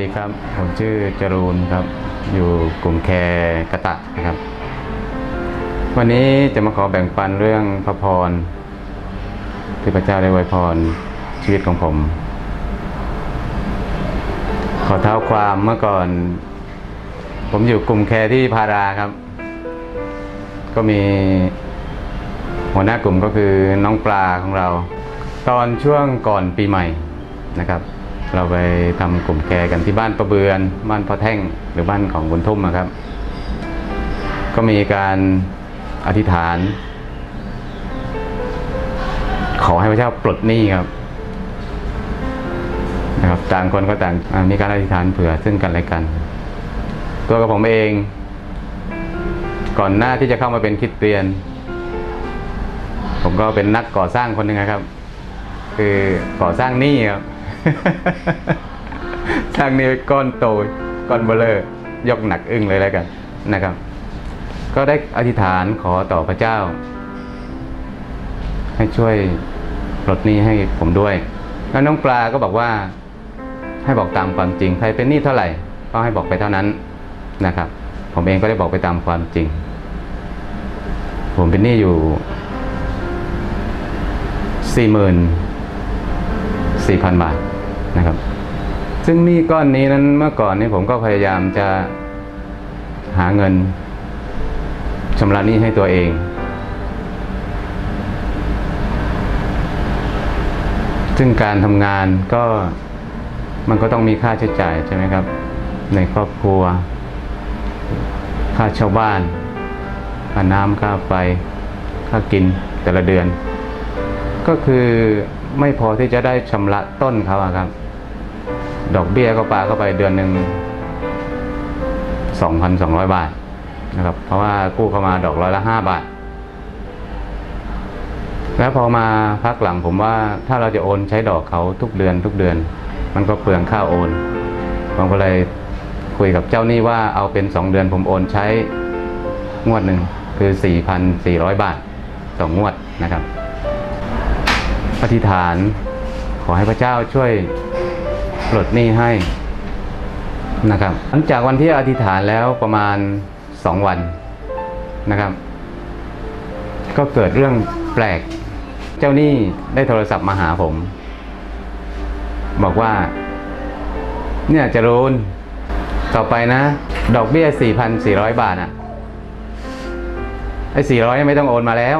ดีครับ ผมชื่อจรูนครับ อยู่กลุ่มแคร์กะตะนะครับ วันนี้จะมาขอแบ่งปันเรื่องพระพร ที่พระเจ้าได้ไวยพรชีวิตของผม ขอเท้าความเมื่อก่อน ผมอยู่กลุ่มแคร์ที่พาราครับ ก็มีหัวหน้ากลุ่มก็คือน้องปลาของเรา ตอนช่วงก่อนปีใหม่นะครับ เราไปทำกลุ่มแคร์กันที่บ้านประเบือน บ้านพ่อแท่งหรือบ้านของบุญทุ่มนะครับ ก็มีการอธิษฐาน ขอให้พระเจ้าปลดหนี้ครับนะครับต่างคนก็ต่างมีการอธิษฐานเผื่อซึ่งกันและกัน ตัวกับผมเอง ก่อนหน้าที่จะเข้ามาเป็นคิดเตียน ผมก็เป็นนักก่อสร้างคนหนึ่งนะครับ คือก่อสร้างหนี้ครับ สร้างนี้ก้อนโตก้อนเบลเลอร์ยกหนักอึ้งเลยแล้วกันนะครับ ก็ได้อธิษฐานขอต่อพระเจ้า ให้ช่วยปลดหนี้ให้ผมด้วย แล้วน้องปลาก็บอกว่า ให้บอกตามความจริงใครเป็นหนี้เท่าไหร่ ก็ให้บอกไปเท่านั้นนะครับ ผมเองก็ได้บอกไปตามความจริง ผมเป็นหนี้อยู่สี่หมื่น สี่พันบาทนะครับ ซึ่งหนี้ก้อนนี้นั้นเมื่อก่อนนี้ผมก็พยายามจะหาเงินชำระหนี้ให้ตัวเอง ซึ่งการทำงานก็มันก็ต้องมีค่าใช้จ่ายใช่ไหมครับ ในครอบครัว ค่าเช่าบ้านค่าน้ำค่าไฟค่ากินแต่ละเดือน ก็คือไม่พอที่จะได้ชำระต้นเขาครับ ดอกเบี้ยก็ปาเข้าไปเดือนหนึ่ง2,200บาทนะครับ เพราะว่ากู้เข้ามาดอกร้อยละ5บาท แล้วพอมาพักหลังผมว่าถ้าเราจะโอนใช้ดอกเขาทุกเดือนทุกเดือน มันก็เปลืองค่าโอนผมก็เลยคุยกับเจ้าหนี้ว่าเอาเป็น2เดือนผมโอนใช้งวดหนึ่งคือ 4,400 บาทต่องวดนะครับ อธิษฐาน ขอให้พระเจ้าช่วยปลดหนี้ให้นะครับ หลังจากวันที่อธิษฐานแล้วประมาณสองวันนะครับ ก็เกิดเรื่องแปลก เจ้าหนี้ได้โทรศัพท์มาหาผม บอกว่า เนี่ยจรูนต่อไปนะ ดอกเบี้ย 4,400 บาทอะไอ้400 ไม่ต้องโอนมาแล้ว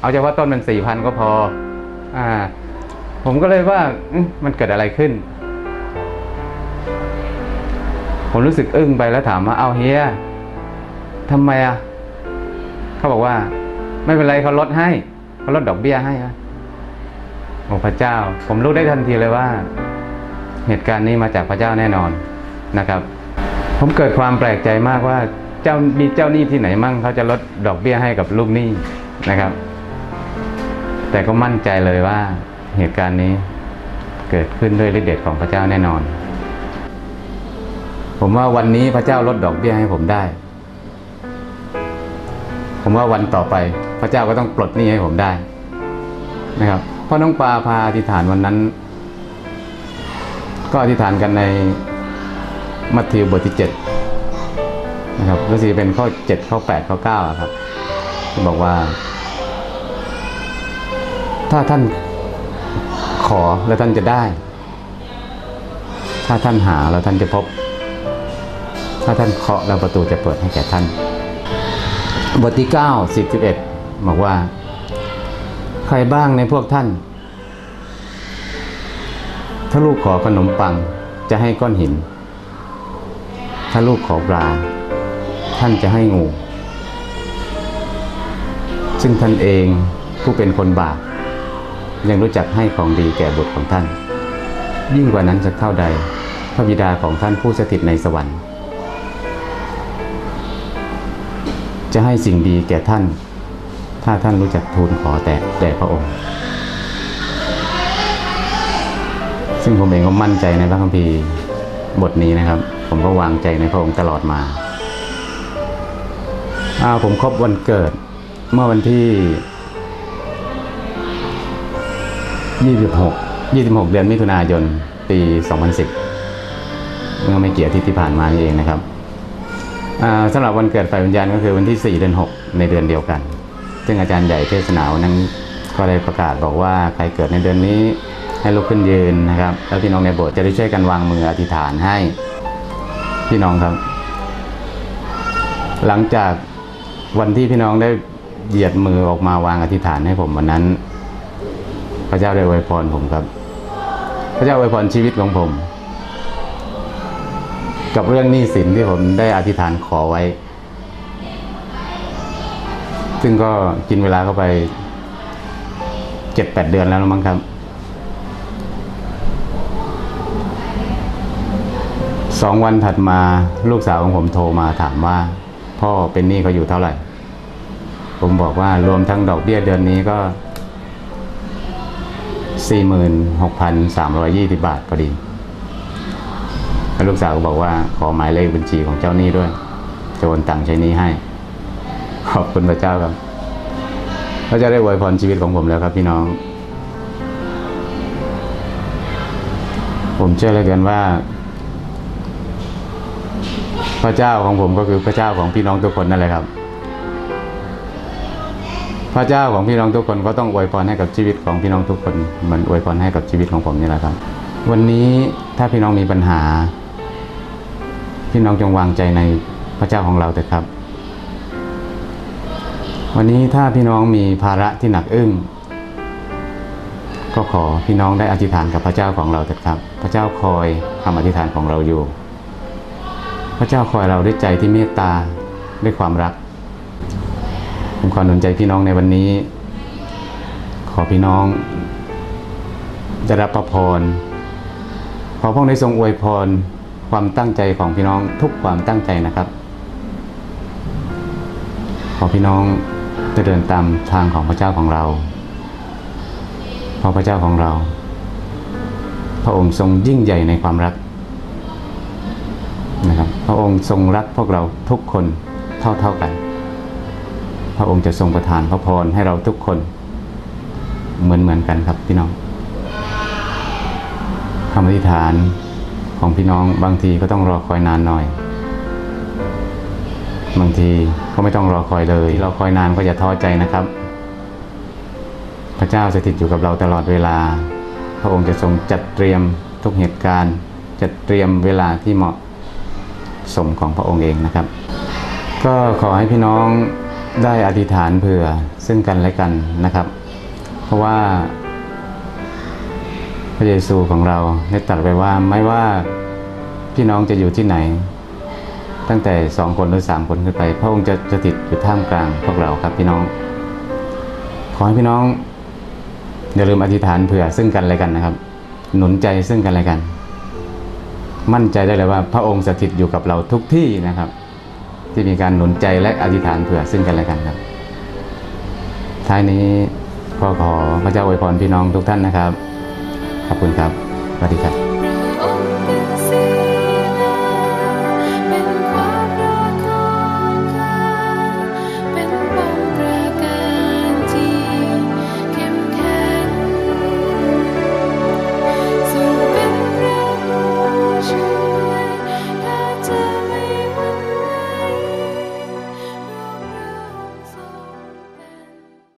เอาเฉพาะต้นมัน4,000 ก็พอ อ่า ผมก็เลยว่ามันเกิดอะไรขึ้น ผมรู้สึกอึ้งไปแล้วถามว่าเอาเฮียทำไมอะเขาบอกว่า ไม่เป็นไรเขาลดให้เขาลดดอกเบี้ยให้โอ้พระเจ้า ผมรู้ได้ทันทีเลยว่า เหตุการณ์นี้มาจากพระเจ้าแน่นอนนะครับ ผมเกิดความแปลกใจมากว่า เจ้ามีเจ้าหนี้ที่ไหนมั่งเขาจะลดดอกเบี้ยให้กับลูกหนี้นะครับ แต่ก็มั่นใจเลยว่าเหตุการณ์นี้เกิดขึ้นด้วยฤทธิ์เดชของพระเจ้าแน่นอน ผมว่าวันนี้พระเจ้าลดดอกเบี้ยให้ผมได้ ผมว่าวันต่อไปพระเจ้าก็ต้องปลดหนี้ให้ผมได้นะครับเพราะน้องปลาพาอธิษฐานวันนั้น ก็อธิษฐานกันในมัทธิวบทที่เจ็ดนะครับรู้สึกจะเป็นข้อเจ็ดข้อแปดข้อเก้าครับ ที่บอกว่า ถ้าท่านขอแล้วท่านจะได้ ถ้าท่านหาแล้วท่านจะพบ ถ้าท่านเคาะแล้วประตูจะเปิดให้แก่ท่าน บทที่เก้าสิบสิบเอ็ดบอกว่า ใครบ้างในพวกท่าน ถ้าลูกขอขนมปังจะให้ก้อนหิน ถ้าลูกขอปลา ท่านจะให้งู ซึ่งท่านเองผู้เป็นคนบาป ยังรู้จักให้ของดีแก่บุตรของท่าน ยิ่งกว่านั้นจะเท่าใด พระบิดาของท่านผู้สถิตในสวรรค์ จะให้สิ่งดีแก่ท่าน ถ้าท่านรู้จักทูลขอแต่แด่พระองค์ ซึ่งผมเองก็มั่นใจในพระคัมภีร์บทนี้นะครับ ผมก็วางใจในพระองค์ตลอดมาอาผมครบวันเกิดเมื่อวันที่ 26 26 เดือนมิถุนายน ปี 2010 เมื่อไม่เกี่อาทิตย์ที่ผ่านมานี่เองนะครับอ่าสำหรับวันเกิดฝ่ายวิญญาณก็คือวันที่ 4 เดือน 6 ในเดือนเดียวกัน ซึ่งอาจารย์ใหญ่เทศนาวันนั้นก็ได้ประกาศบอกว่าใครเกิดในเดือนนี้ให้ลุกขึ้นยืนนะครับ แล้วพี่น้องในโบสถ์จะได้ช่วยกันวางมืออธิษฐานให้พี่น้องครับ หลังจากวันที่พี่น้องได้เหยียดมือออกมาวางอธิษฐานให้ผมวันนั้น พระเจ้าได้อวยพรผมครับ พระเจ้าอวยพรชีวิตของผม กับเรื่องหนี้สินที่ผมได้อธิษฐานขอไว้ ซึ่งก็กินเวลาเข้าไปเจ็ดแปดเดือนแล้วมั้งครับ สองวันถัดมาลูกสาวของผมโทรมาถามว่า พ่อเป็นหนี้เขาอยู่เท่าไหร่ ผมบอกว่ารวมทั้งดอกเบี้ยเดือนนี้ก็ 46,320 บาทพอดีแล้วลูกสาวก็บอกว่าขอหมายเลขบัญชีของเจ้าหนี้ด้วยจะโอนตังค์ใช้นี้ให้ ขอบคุณพระเจ้าครับพระเจ้าได้อวยพรชีวิตของผมแล้วครับพี่น้อง ผมเชื่อเหลือเกินว่า พระเจ้าของผมก็คือพระเจ้าของพี่น้องทุกคนนั่นแหละครับ พระเจ้าของพี่น้องทุกคนก็ต้องอวยพรให้กับชีวิตของพี่น้องทุกคนเหมือนอวยพรให้กับชีวิตของผมนี่แหละครับ วันนี้ถ้าพี่น้องมีปัญหา พี่น้องจงวางใจในพระเจ้าของเราเถอะครับ วันนี้ถ้าพี่น้องมีภาระที่หนักอึ้งก็ขอพี่น้องได้อธิษฐานกับพระเจ้าของเราเถิดครับ พระเจ้าคอยคำอธิษฐานของเราอยู่ พระเจ้าคอยเราด้วยใจที่เมตตาด้วยความรัก ผมขอหนุนใจพี่น้องในวันนี้ ขอพี่น้องจะรับพระพร ขอพระองค์ได้ทรงอวยพรความตั้งใจของพี่น้องทุกความตั้งใจนะครับ ขอพี่น้องจะเดินตามทางของพระเจ้าของเราเพราะพระเจ้าของเรา พระองค์ทรงยิ่งใหญ่ในความรักนะครับ พระองค์ทรงรักพวกเราทุกคนเท่าเท่าๆกัน พระองค์จะทรงประทานพระพรให้เราทุกคนเหมือนเหมือนกันครับพี่น้องคำอธิษฐานของพี่น้องบางทีก็ต้องรอคอยนานหน่อย บางทีก็ไม่ต้องรอคอยเลยรอคอยนานก็อย่าท้อใจนะครับ พระเจ้าสถิตอยู่กับเราตลอดเวลา พระองค์จะทรงจัดเตรียมทุกเหตุการณ์ จัดเตรียมเวลาที่เหมาะสมของพระองค์เองนะครับ ก็ขอให้พี่น้อง ได้อธิษฐานเผื่อซึ่งกันและกันนะครับ เพราะว่า พระเยซูของเราได้ตรัสไว้ว่าไม่ว่าพี่น้องจะอยู่ที่ไหน ตั้งแต่สองคนหรือสามคนขึ้นไป พระองค์จะสถิตอยู่ท่ามกลางพวกเราครับพี่น้อง ขอให้พี่น้องอย่าลืมอธิษฐานเผื่อซึ่งกันและกันนะครับ หนุนใจซึ่งกันและกัน มั่นใจได้เลยว่า พระองค์สถิตอยู่กับเราทุกที่นะครับ ที่มีการหนุนใจและอธิษฐานเผื่อซึ่งกันและกันครับ ท้ายนี้พ่อขอพระเจ้าอวยพรพี่น้องทุกท่านนะครับ ขอบคุณครับสวัสดีครับ